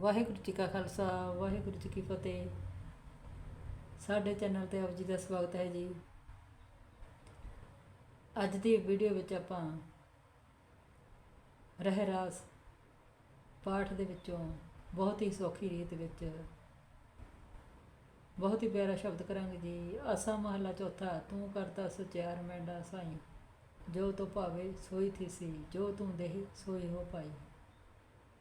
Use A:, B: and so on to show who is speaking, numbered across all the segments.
A: ਵਾਹਿਗੁਰੂ ਜੀ ਕਾ ਖਾਲਸਾ, ਵਾਹਿਗੁਰੂ ਜੀ ਕੀ ਫਤਿਹ। ਸਾਡੇ ਚੈਨਲ ਤੇ ਆਪ ਜੀ ਦਾ ਸਵਾਗਤ ਹੈ ਜੀ। ਅੱਜ ਦੀ ਵੀਡੀਓ ਵਿੱਚ ਆਪਾਂ ਰਹਿਰਾਸ ਪਾਠ ਦੇ ਵਿੱਚੋਂ ਬਹੁਤ ਹੀ ਸੌਖੀ ਰੀਤ ਵਿੱਚ ਬਹੁਤ ਹੀ ਪਿਆਰਾ ਸ਼ਬਦ ਕਰਾਂਗੇ ਜੀ। ਆਸਾ ਮਹਲਾ ਚੌਥਾ, ਤੂੰ ਕਰਤਾ ਸਚਿਆਰ ਮੈਂਡਾ ਸਾਈ। ਜੋ ਤੋ ਭਾਵੇ ਸੋਈ ਥੀ ਸੀ ਜੋ ਤੂੰ ਦੇਹੀ ਸੋਈ ਹੋ ਪਾਈ।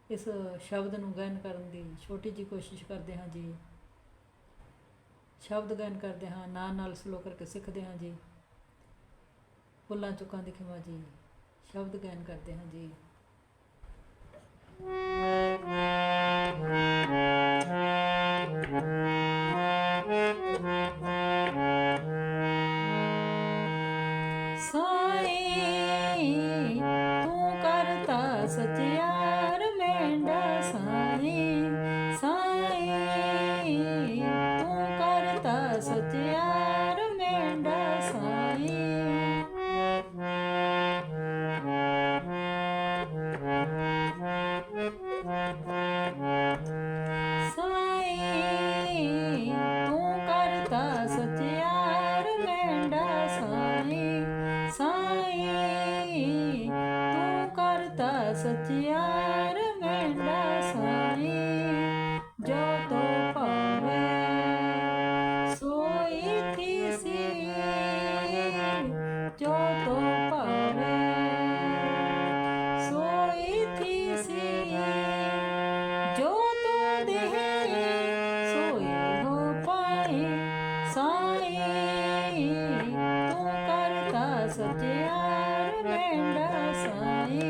A: ਇਸ ਸ਼ਬਦ ਨੂੰ ਗਾਇਨ ਕਰਨ ਦੀ ਛੋਟੀ ਜੀ ਕੋਸ਼ਿਸ਼ ਕਰਦੇ ਹਾਂ ਜੀ। ਸ਼ਬਦ ਗਾਇਨ ਕਰਦੇ ਹਾਂ, ਨਾਲ ਨਾਲ ਸਲੋ ਕਰਕੇ ਸਿੱਖਦੇ ਹਾਂ ਜੀ। ਫੁੱਲਾਂ ਚੁੱਕਾਂ ਦੀ ਖਿਮਾ ਜੀ, ਸ਼ਬਦ ਗਾਇਨ ਕਰਦੇ ਹਾਂ ਜੀ। ਸਾਈ, ਤੂੰ ਕਰਤਾ ਸਚਿਆਰ ਕਰਤਾ ਸਚਿਆਰ ਮੈਂਡਾ ਸਾਈ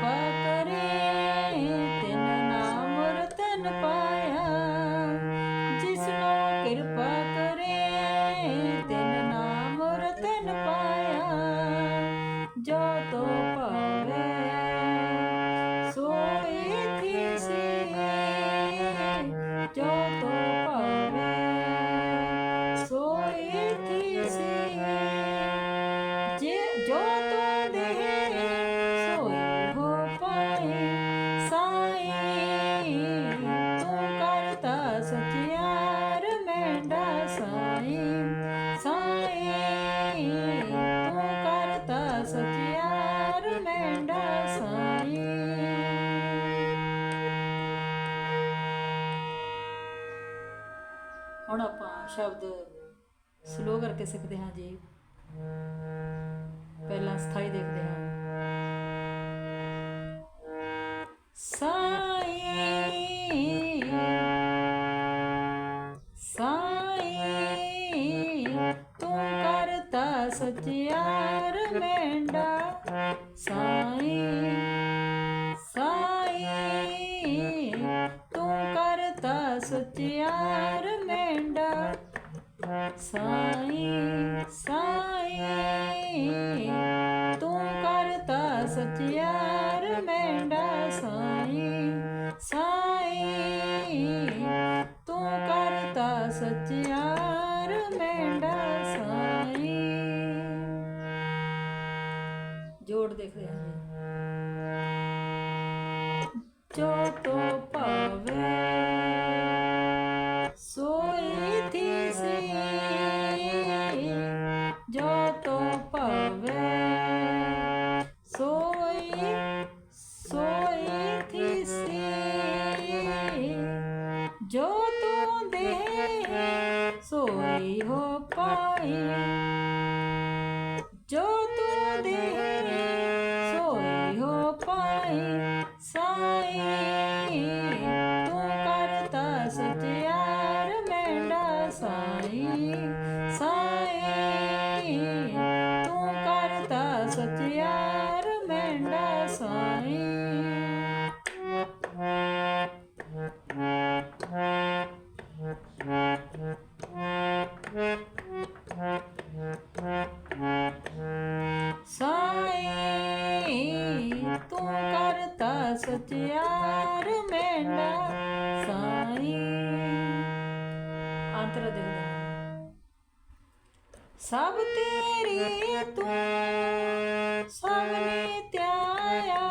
A: પકરે ਹੁਣ ਆਪਾਂ ਸ਼ਬਦ ਸਲੋ ਕਰਕੇ ਸਿੱਖਦੇ ਹਾਂ ਜੀ। ਪਹਿਲਾਂ ਸਥਾਈ ਦੇਖਦੇ ਹਾਂ। ਸਾਈ ਸਾਈ ਤੂੰ ਕਰਤਾ ਸਚਿਆਰ ਮੈਂਡਾ ਸਾਈ ਸਾਈ, ਤੂੰ ਕਰਤਾ ਸਚਿਆਰ ਮੈਂਡਾ ਸਾਈ ਸਾਈ ਤੂੰ ਕਰਤਾ ਸਚਿਆਰ ਮੈਂਡਾ ਸਾਈ ਸਾਈ ਤੂੰ ਕਰਤਾ ਸਚਿਆਰ ਮੈਂਡਾ ਸਾਈ ਜੋੜ ਦੇਖਦੇ ਹਾਂ ਜੀ ਸੋਈ ਹੋ ਪਾਈ ਜੋ ਤੂੰ ਦੇ ਸੋਈ ਹੋ ਪਾਈ, ਸਾਈ। ਤੂੰ ਕਰਤਾ ਸਚਿਆਰ ਮੈਂਡਾ ਸਾਈ ਸਾਈ ਤੂੰ ਕਰਤਾ ਸਚਿਆਰ ਮੈਂਡਾ। ਸਾਈ ਅੰਤਰ ਦੇਖਦੇ ਸਭ ਤੇਰੀ ਤੂੰ ਸਭ ਨੇ ਧਿਆਇਆ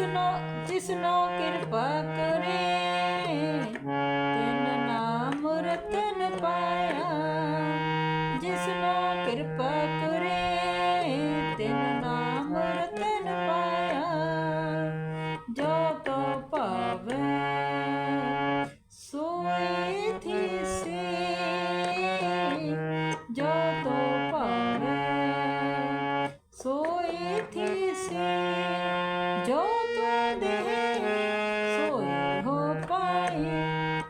A: કૃષ્ણ કૃષ્ણ કૃપા કરે ਸੋਈ ਹੋ ਪਾਈ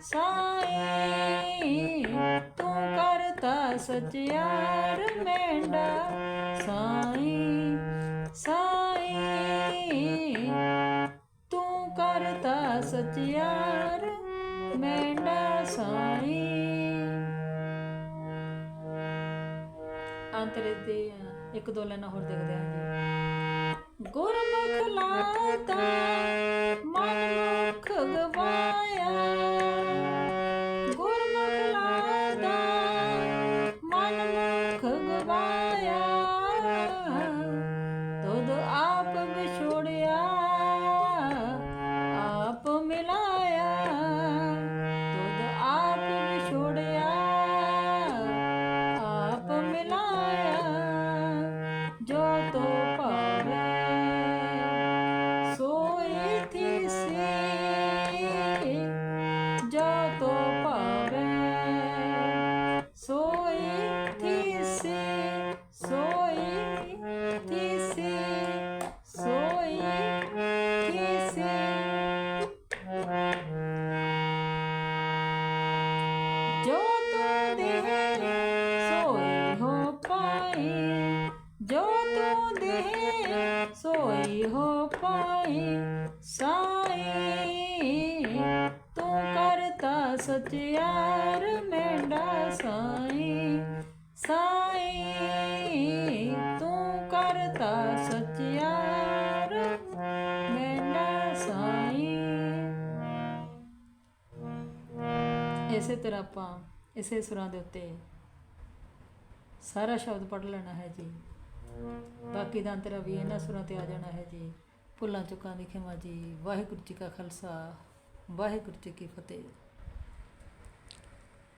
A: ਸਾਈ ਤੂੰ ਕਰਤਾ ਸਚਿਆਰ ਮੈਂਡਾ ਸਾਈ ਸਾਈ ਤੂੰ ਕਰਤਾ ਸਚਿਆਰ ਮੈਂਡਾ ਸਾਈ ਅੰਤਰੇ ਦੇ ਇੱਕ ਦੋ ਲੈਣਾ ਹੋਰ ਦੇਖਦੇ ਹਾਂ ਜੀ ಗುರುಮುಖಲಾತ ಮನ ਤੂੰ ਦੇ ਸੋਈ ਹੋ ਪਾਈ ਜੋ ਤੂੰ ਦੇ ਸੋਈ ਹੋ ਪਾਈ ਸਾਈ ਤੂੰ ਕਰਤਾ ਸਚਿਆਰ ਮੈਂਡਾ ਸਾਈ ਸਾਈ ਤੂੰ ਕਰਤਾ ਸਚਿਆਰ ਮੈਂਡਾ ਸਾਈ ਇਸੇ ਤਰ੍ਹਾਂ ਆਪਾਂ ਇਸੇ ਸੁਰਾਂ ਦੇ ਉੱਤੇ ਸਾਰਾ ਸ਼ਬਦ ਪੜ੍ਹ ਲੈਣਾ ਹੈ ਜੀ। ਬਾਕੀ ਦਾ ਅੰਤਰਾ ਵੀ ਇਹਨਾਂ ਸੁਰਾਂ ਤੇ ਆ ਜਾਣਾ ਹੈ ਜੀ। ਭੁੱਲਾਂ ਚੁੱਕਾਂ ਦੀ ਖਿਮਾ ਜੀ। ਵਾਹਿਗੁਰੂ ਜੀ ਕਾ ਖਾਲਸਾ। ਵਾਹਿਗੁਰੂ ਜੀ ਕੀ ਫਤਿਹ।